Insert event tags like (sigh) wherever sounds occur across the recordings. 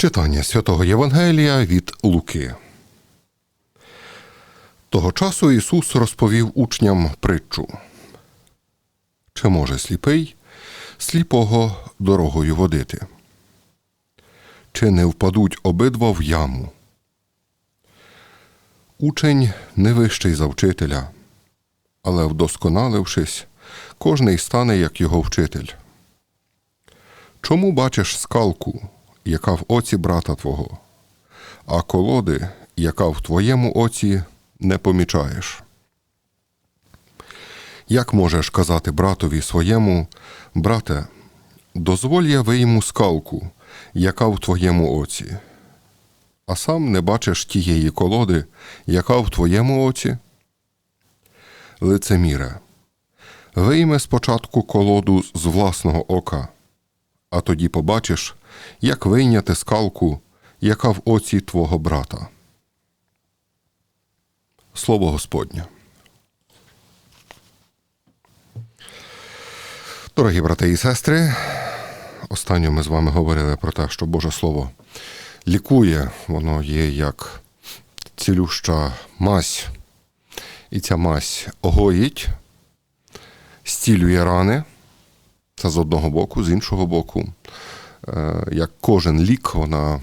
Читання святого Євангелія від Луки. Того часу Ісус розповів учням притчу. Чи може сліпий сліпого дорогою водити? Чи не впадуть обидва в яму? Учень не вищий за вчителя, але вдосконалившись, кожний стане як його вчитель. Чому бачиш скалку, яка в оці брата твого, а колоди, яка в твоєму оці, не помічаєш? Як можеш казати братові своєму, брате, дозволь я вийму скалку, яка в твоєму оці, а сам не бачиш тієї колоди, яка в твоєму оці? Лицеміре, вийме спочатку колоду з власного ока, а тоді побачиш, як вийняти скалку, яка в оці твого брата. Слово Господнє. Дорогі брати і сестри, останньо ми з вами говорили про те, що Боже Слово лікує, воно є як цілюща мазь, і ця мазь огоїть, стілює рани. Це з одного боку, з іншого боку, е, як кожен лік, вона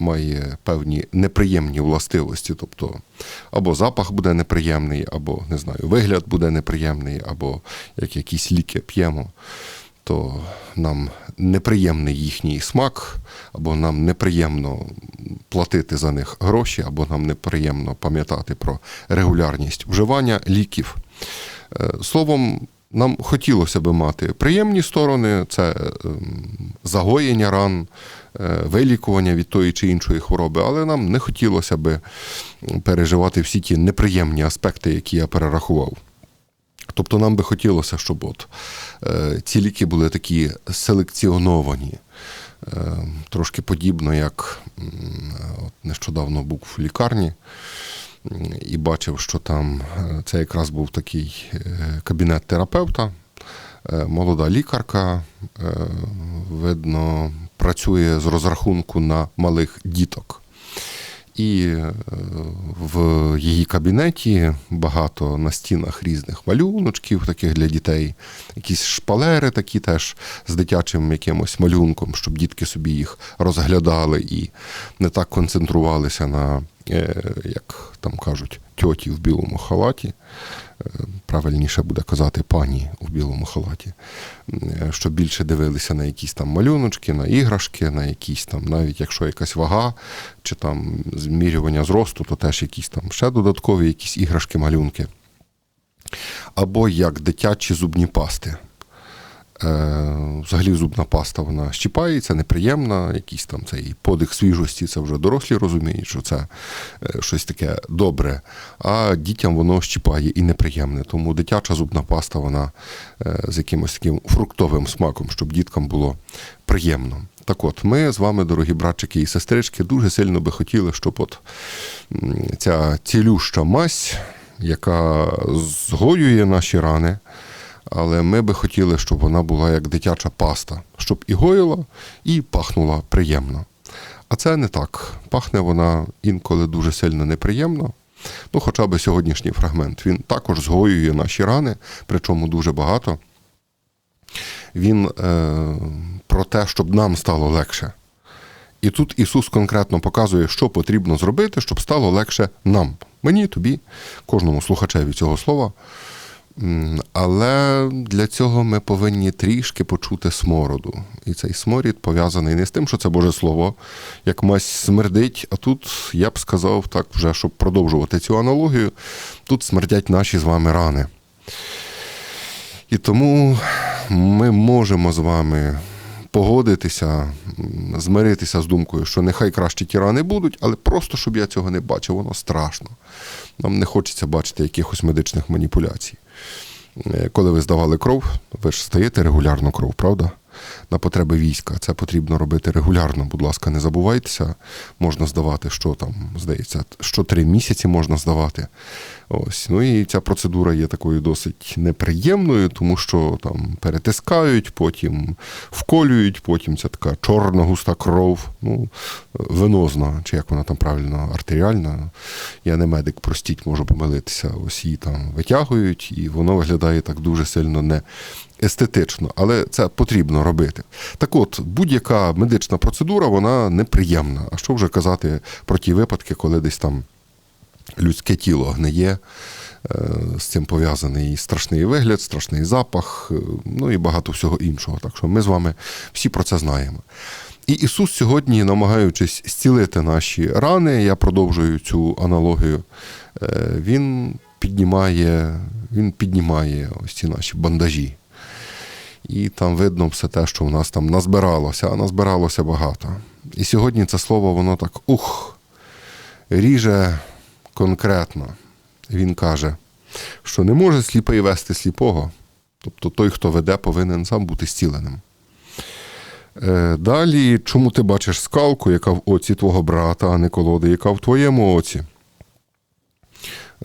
має певні неприємні властивості. Тобто, або запах буде неприємний, або не знаю, вигляд буде неприємний, або як якісь ліки п'ємо, то нам неприємний їхній смак, або нам неприємно платити за них гроші, або нам неприємно пам'ятати про регулярність вживання ліків. Е, Словом, нам хотілося би мати приємні сторони, це ем, загоєння ран, е, вилікування від тої чи іншої хвороби, але нам не хотілося би переживати всі ті неприємні аспекти, які я перерахував. Тобто нам би хотілося, щоб от, е, ці ліки були такі селекціоновані. Е, трошки подібно, як от нещодавно був в лікарні і бачив, що там е, це якраз був такий е, кабінет терапевта, е, молода лікарка, видно, працює з розрахунку на малих діток. І в її кабінеті багато на стінах різних малюночків, таких для дітей, якісь шпалери такі теж з дитячим якимось малюнком, щоб дітки собі їх розглядали і не так концентрувалися на, як там кажуть, тьоті в білому халаті. Е, Правильніше буде казати пані у білому халаті, Е, щоб більше дивилися на якісь там малюночки, на іграшки, на якісь там, навіть якщо якась вага, чи там змірювання зросту, то теж якісь там ще додаткові якісь іграшки, малюнки. Або як дитячі зубні пасти. Е, Взагалі зубна паста вона щіпається, неприємна, якийсь там цей подих свіжості, це вже дорослі розуміють, що це е, щось таке добре, а дітям воно щіпає і неприємне. Тому дитяча зубна паста, вона е, з якимось таким фруктовим смаком, щоб діткам було приємно. Так от, ми з вами, дорогі братчики і сестрички, дуже сильно би хотіли, щоб от ця цілюща мазь, яка згоює наші рани, але ми би хотіли, щоб вона була як дитяча паста, щоб і гоїла, і пахнула приємно. А це не так. Пахне вона інколи дуже сильно неприємно. Ну, хоча б сьогоднішній фрагмент. Він також згоює наші рани, причому дуже багато. Він е, про те, щоб нам стало легше. І тут Ісус конкретно показує, що потрібно зробити, щоб стало легше нам. Мені, тобі, кожному слухачеві цього слова. Але для цього ми повинні трішки почути смороду. І цей сморід пов'язаний не з тим, що це Боже Слово, як мась смердить, а тут я б сказав так, вже, щоб продовжувати цю аналогію, тут смердять наші з вами рани. І тому ми можемо з вами погодитися, змиритися з думкою, що нехай краще ті рани будуть, але просто щоб я цього не бачив, воно страшно. Нам не хочеться бачити якихось медичних маніпуляцій. Е, Коли ви здавали кров, ви ж стаєте регулярно кров, правда? на потреби війська. Це потрібно робити регулярно. Будь ласка, не забувайтеся. Можна здавати, що там, здається, що три місяці можна здавати. Ось. Ну і ця процедура є такою досить неприємною, тому що там перетискають, потім вколюють, потім ця така чорна густа кров, ну, венозна, чи як вона там правильно, артеріальна. Я не медик, простіть, можу помилитися. Ось її там витягують, і воно виглядає так дуже сильно не естетично, але це потрібно робити. Так от, будь-яка медична процедура, вона неприємна. А що вже казати про ті випадки, коли десь там людське тіло гниє, е, з цим пов'язаний страшний вигляд, страшний запах, е, ну і багато всього іншого. Так що ми з вами всі про це знаємо. І Ісус сьогодні, намагаючись зцілити наші рани, я продовжую цю аналогію, е, Він піднімає, він піднімає ось ці наші бандажі. І там видно все те, що в нас там назбиралося, а назбиралося багато. І сьогодні це слово, воно так ух, ріже конкретно. Він каже, що не може сліпий вести сліпого. Тобто той, хто веде, повинен сам бути зціленим. Е, Далі, чому ти бачиш скалку, яка в оці твого брата, а не колоди, яка в твоєму оці?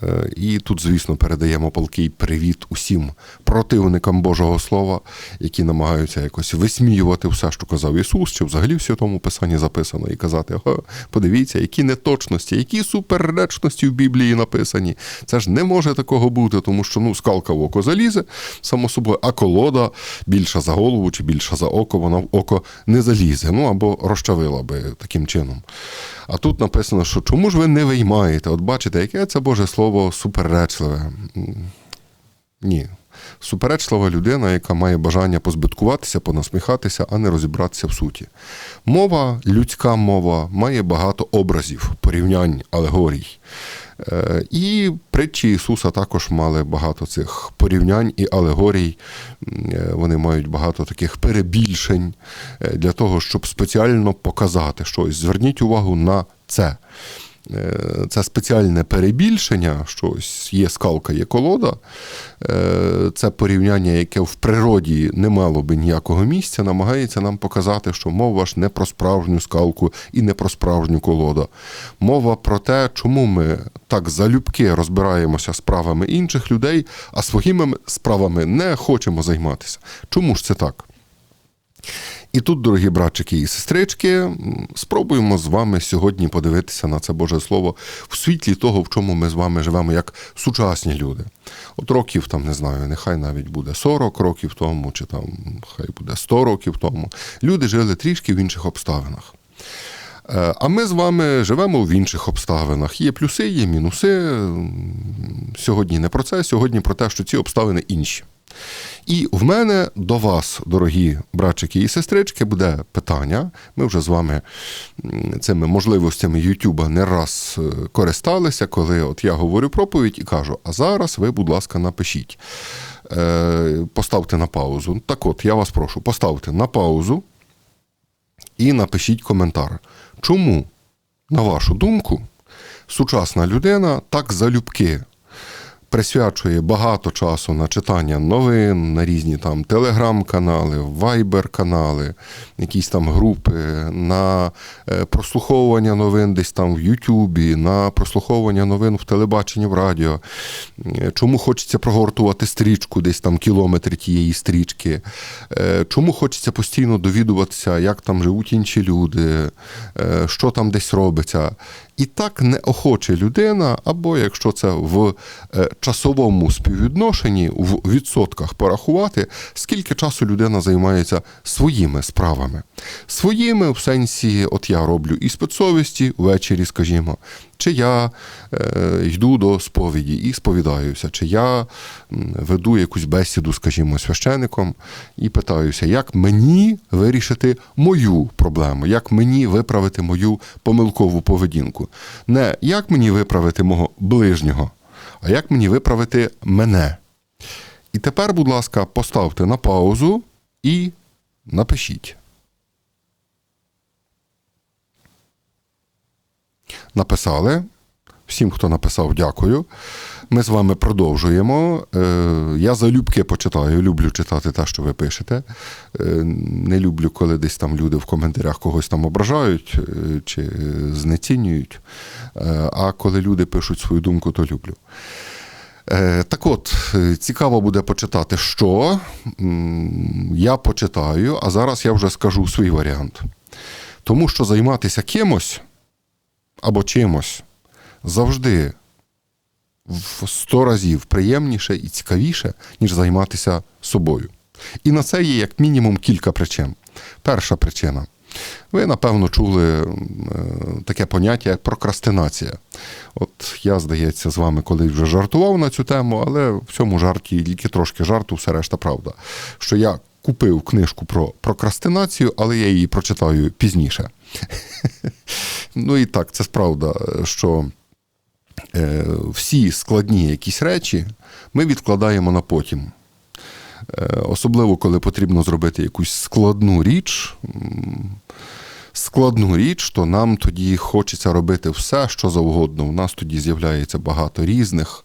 Е, І тут, звісно, передаємо палкий привіт усім противникам Божого Слова, які намагаються якось висміювати все, що казав Ісус, чи взагалі в Святому Писанні записано, і казати: «Ого, подивіться, які неточності, які суперечності в Біблії написані. Це ж не може такого бути, тому що ну, скалка в око залізе, само собою, а колода більша за голову чи більша за око, вона в око не залізе. Ну або розчавила би таким чином. А тут написано, що чому ж ви не виймаєте? От бачите, яке це Боже Слово суперечливе. Ні. Суперечлива людина, яка має бажання позбиткуватися, понасміхатися, а не розібратися в суті. Мова, людська мова, має багато образів, порівнянь, алегорій. Е, І притчі Ісуса також мали багато цих порівнянь і алегорій. Е, Вони мають багато таких перебільшень е, для того, щоб спеціально показати щось. Зверніть увагу на це. Е, Це спеціальне перебільшення, що є скалка, є колода. Е, Це порівняння, яке в природі не мало би ніякого місця, намагається нам показати, що мова ж не про справжню скалку і не про справжню колоду. Мова про те, чому ми так залюбки розбираємося справами інших людей, а своїми справами не хочемо займатися. Чому ж це так? І тут, дорогі братчики і сестрички, спробуємо з вами сьогодні подивитися на це Боже Слово в світлі того, в чому ми з вами живемо як сучасні люди. От років, там, не знаю, нехай навіть буде 40 років тому, чи там хай буде 100 років тому. Люди жили трішки в інших обставинах. Е, А ми з вами живемо в інших обставинах. Є плюси, є мінуси. Сьогодні не про це, сьогодні про те, що ці обставини інші. І в мене до вас, дорогі братчики і сестрички, буде питання. Ми вже з вами цими можливостями Ютуба не раз е, користалися, коли от я говорю проповідь і кажу: а зараз ви, будь ласка, напишіть. Е, Поставте на паузу. Так от, я вас прошу, поставте на паузу і напишіть коментар. Чому, на вашу думку, сучасна людина так залюбки присвячує багато часу на читання новин, на різні там телеграм-канали, вайбер-канали, якісь там групи, на е, прослуховування новин десь там в Ютубі, на прослуховування новин в телебаченні, в радіо. Е, Чому хочеться прогортувати стрічку, десь там кілометри тієї стрічки? Е, Чому хочеться постійно довідуватися, як там живуть інші люди, що там десь робиться? І так неохоче людина, або якщо це в часовому співвідношенні, в відсотках порахувати, скільки часу людина займається своїми справами. Своїми в сенсі, от я роблю і спецсовісті ввечері, скажімо, чи я е, йду до сповіді і сповідаюся, чи я веду якусь бесіду, скажімо, священиком і питаюся, як мені вирішити мою проблему, як мені виправити мою помилкову поведінку. Не як мені виправити мого ближнього, а як мені виправити мене. І тепер, будь ласка, поставте на паузу і напишіть. Написали. Всім, хто написав, дякую. Ми з вами продовжуємо. Е, Я залюбки почитаю, люблю читати те, що ви пишете. Е, Не люблю, коли десь там люди в коментарях когось там ображають е, чи знецінюють. А коли люди пишуть свою думку, то люблю. Так от, цікаво буде почитати, що я почитаю, а зараз я вже скажу свій варіант. Тому що займатися кимось або чимось завжди в сто разів приємніше і цікавіше, ніж займатися собою. І на це є як мінімум кілька причин. Перша причина. Ви, напевно, чули е, таке поняття, як прокрастинація. От я, здається, з вами колись вже жартував на цю тему, але в цьому жарті тільки трошки жарту, все решта правда. Що я купив книжку про прокрастинацію, але я її прочитаю пізніше. (laughs) Ну і так, це справда, що е, всі складні якісь речі ми відкладаємо на потім. Е, Особливо, коли потрібно зробити якусь складну річ, складну річ, то нам тоді хочеться робити все, що завгодно. У нас тоді з'являється багато різних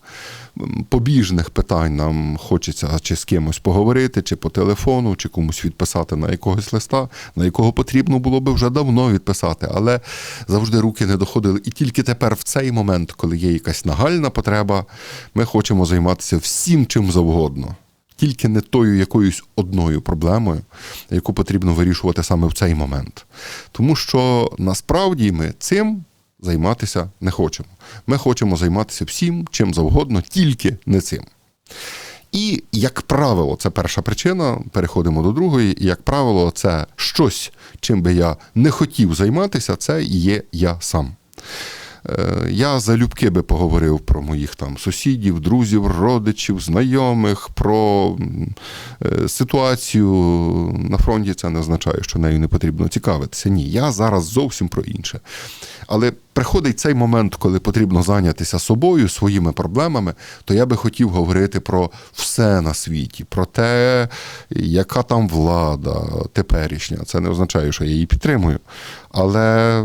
побіжних питань. Нам хочеться чи з кимось поговорити, чи по телефону, чи комусь відписати на якогось листа, на якого потрібно було би вже давно відписати, але завжди руки не доходили. І тільки тепер, в цей момент, коли є якась нагальна потреба, ми хочемо займатися всім чим завгодно. Тільки не тою якоюсь одною проблемою, яку потрібно вирішувати саме в цей момент. Тому що насправді ми цим займатися не хочемо. Ми хочемо займатися всім, чим завгодно, тільки не цим. І, як правило, це перша причина. Переходимо до другої. І, як правило, це щось, чим би я не хотів займатися, це є я сам. Е, Я залюбки би поговорив про моїх там сусідів, друзів, родичів, знайомих, про е, ситуацію на фронті. Це не означає, що нею не потрібно цікавитися. Ні, я зараз зовсім про інше. Але приходить цей момент, коли потрібно зайнятися собою, своїми проблемами, то я би хотів говорити про все на світі, про те, яка там влада теперішня. Це не означає, що я її підтримую. Але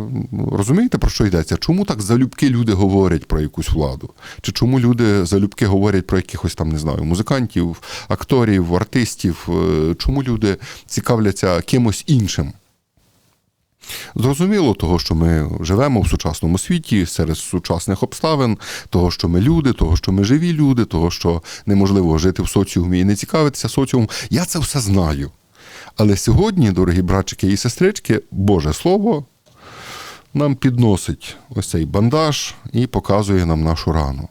розумієте, про що йдеться? Чому так залюбки люди говорять про якусь владу? Чи чому люди залюбки говорять про якихось там, не знаю, музикантів, акторів, артистів? Е, Чому люди цікавляться кимось іншим? Зрозуміло, того, що ми живемо в сучасному світі серед сучасних обставин, того, що ми люди, того, що ми живі люди, того, що неможливо жити в соціумі і не цікавитися соціумом. Я це все знаю. Але сьогодні, дорогі братчики і сестрички, Боже Слово нам підносить ось цей бандаж і показує нам нашу рану.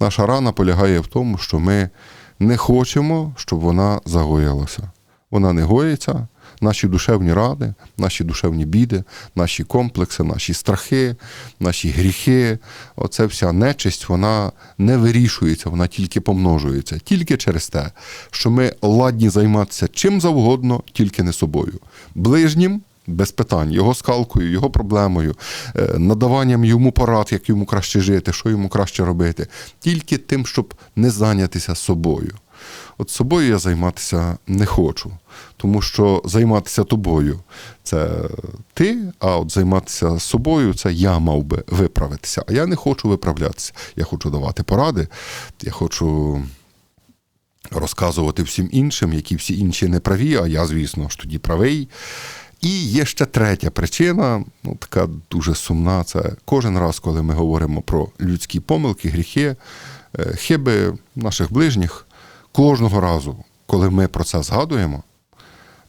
Наша рана полягає в тому, що ми не хочемо, щоб вона загоїлася. Вона не гоїться. Наші душевні ради, наші душевні біди, наші комплекси, наші страхи, наші гріхи, оце вся нечисть, вона не вирішується, вона тільки помножується. Тільки через те, що ми ладні займатися чим завгодно, тільки не собою. Ближнім без питань, його скалкою, його проблемою, е, надаванням йому порад, як йому краще жити, що йому краще робити, тільки тим, щоб не зайнятися собою. От собою я займатися не хочу, тому що займатися тобою це ти, а от займатися собою це я мав би виправитися. А я не хочу виправлятися. Я хочу давати поради, я хочу розказувати всім іншим, які всі інші не праві, а я, звісно ж, тоді правий. І є ще третя причина, ну така дуже сумна. Це кожен раз, коли ми говоримо про людські помилки, гріхи, е, хиби наших ближніх, кожного разу, коли ми про це згадуємо,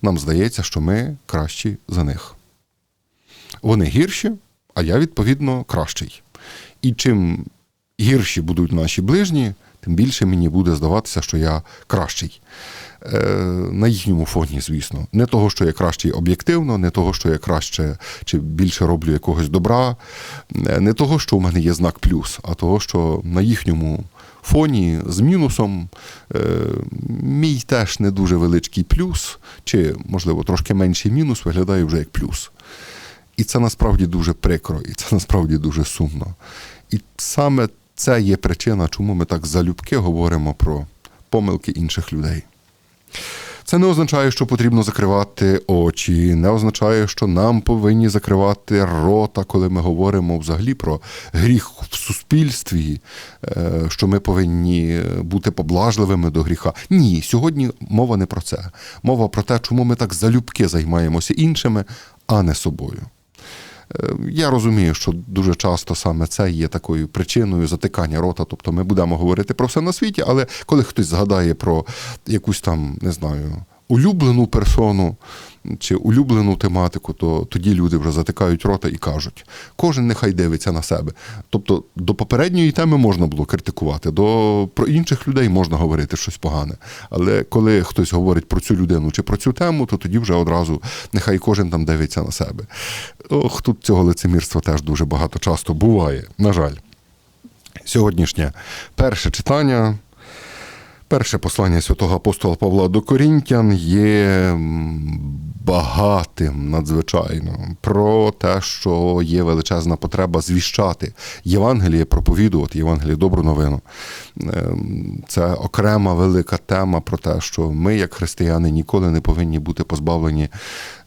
нам здається, що ми кращі за них. Вони гірші, а я, відповідно, кращий. І чим гірші будуть наші ближні, тим більше мені буде здаватися, що я кращий. Е, на їхньому фоні, звісно. Не того, що я кращий об'єктивно, не того, що я краще чи більше роблю якогось добра, е, не того, що у мене є знак плюс, а того, що на їхньому фоні з мінусом е, мій теж не дуже величкий плюс, чи, можливо, трошки менший мінус виглядає вже як плюс. І це насправді дуже прикро, і це насправді дуже сумно. І саме це є причина, чому ми так залюбки говоримо про помилки інших людей. Це не означає, що потрібно закривати очі, не означає, що нам повинні закривати рота, коли ми говоримо взагалі про гріх в суспільстві, е, що ми повинні бути поблажливими до гріха. Ні, сьогодні мова не про це. Мова про те, чому ми так залюбки займаємося іншими, а не собою. Е, Я розумію, що дуже часто саме це є такою причиною затикання рота. Тобто ми будемо говорити про все на світі, але коли хтось згадає про якусь там, не знаю, улюблену персону чи улюблену тематику, то тоді люди вже затикають рота і кажуть: кожен нехай дивиться на себе. Тобто до попередньої теми можна було критикувати, до про інших людей можна говорити щось погане. Але коли хтось говорить про цю людину чи про цю тему, то тоді вже одразу нехай кожен там дивиться на себе. Ох, тут цього лицемірства теж дуже багато часто буває, на жаль. Сьогоднішнє перше читання. Перше послання святого апостола Павла до Корінтян є багатим надзвичайно про те, що є величезна потреба звіщати Євангеліє, проповідувати Євангеліє, добру новину. Ем, Це окрема велика тема про те, що ми, як християни, ніколи не повинні бути позбавлені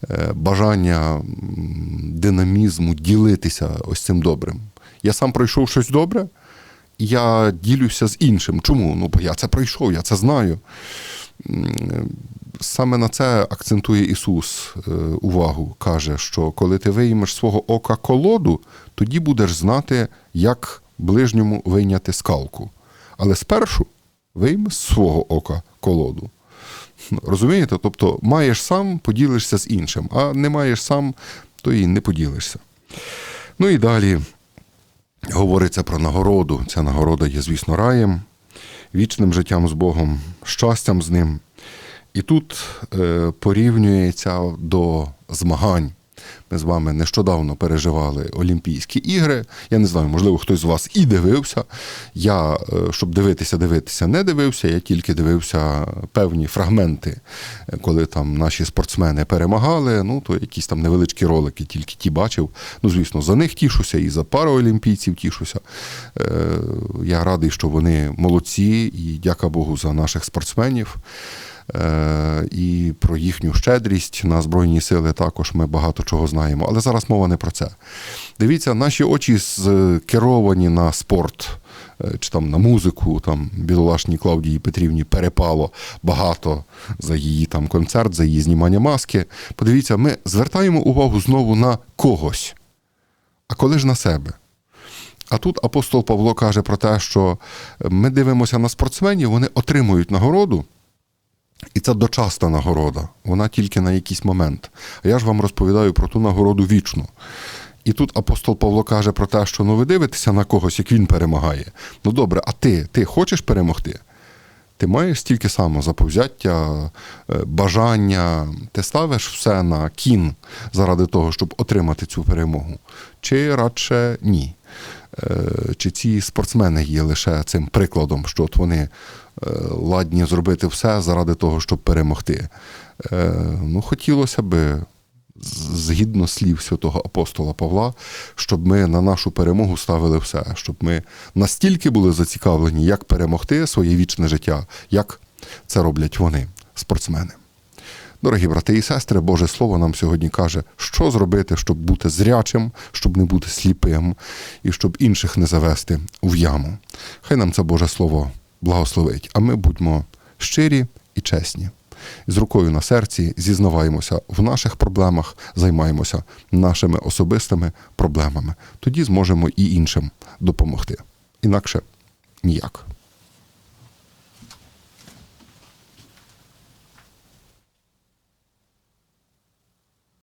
е, бажання динамізму ділитися ось цим добрим. Я сам пройшов щось добре я ділюся з іншим. Чому? Ну, бо я це пройшов, я це знаю. Саме на це акцентує Ісус е, увагу. Каже, що коли ти виймеш свого ока колоду, тоді будеш знати, як ближньому вийняти скалку. Але спершу вийми з свого ока колоду. Розумієте? Тобто маєш сам, поділишся з іншим, а не маєш сам, то і не поділишся. Ну і далі говориться про нагороду. Ця нагорода є, звісно, раєм, вічним життям з Богом, щастям з ним. І тут е, порівнюється до змагань. Ми з вами нещодавно переживали Олімпійські ігри. Я не знаю, можливо, хтось з вас і дивився. Я, е, щоб дивитися, дивитися, не дивився. Я тільки дивився певні фрагменти, е, коли там наші спортсмени перемагали. Ну, то якісь там невеличкі ролики, тільки ті бачив. Ну, звісно, за них тішуся і за параолімпійців тішуся. Е, Я радий, що вони молодці, і дяка Богу за наших спортсменів. Е, і про їхню щедрість на Збройні сили також ми багато чого знаємо. Але зараз мова не про це. Дивіться, наші очі скеровані на спорт. е, Чи там на музику, там бідолашній Клавдії Петрівні перепало багато за її там концерт, за її знімання маски. Подивіться, ми звертаємо увагу знову на когось. А коли ж на себе? А тут апостол Павло каже про те, що ми дивимося на спортсменів, вони отримують нагороду, і це дочасна нагорода, вона тільки на якийсь момент. А я ж вам розповідаю про ту нагороду вічну. І тут апостол Павло каже про те, що ну ви дивитеся на когось, як він перемагає. Ну добре, а ти, ти хочеш перемогти? Ти маєш стільки само заповзяття, е, бажання, ти ставиш все на кін заради того, щоб отримати цю перемогу. Чи радше ні? Е, Чи ці спортсмени є лише цим прикладом, що от вони ладні зробити все заради того, щоб перемогти? Е, Ну, хотілося би, згідно слів святого апостола Павла, щоб ми на нашу перемогу ставили все, щоб ми настільки були зацікавлені, як перемогти своє вічне життя, як це роблять вони, спортсмени. Дорогі брати і сестри, Боже Слово нам сьогодні каже, що зробити, щоб бути зрячим, щоб не бути сліпим і щоб інших не завести в яму. Хай нам це Боже Слово благословить, а ми будьмо щирі і чесні. З рукою на серці зізнаваємося в наших проблемах, займаємося нашими особистими проблемами. Тоді зможемо і іншим допомогти. Інакше ніяк.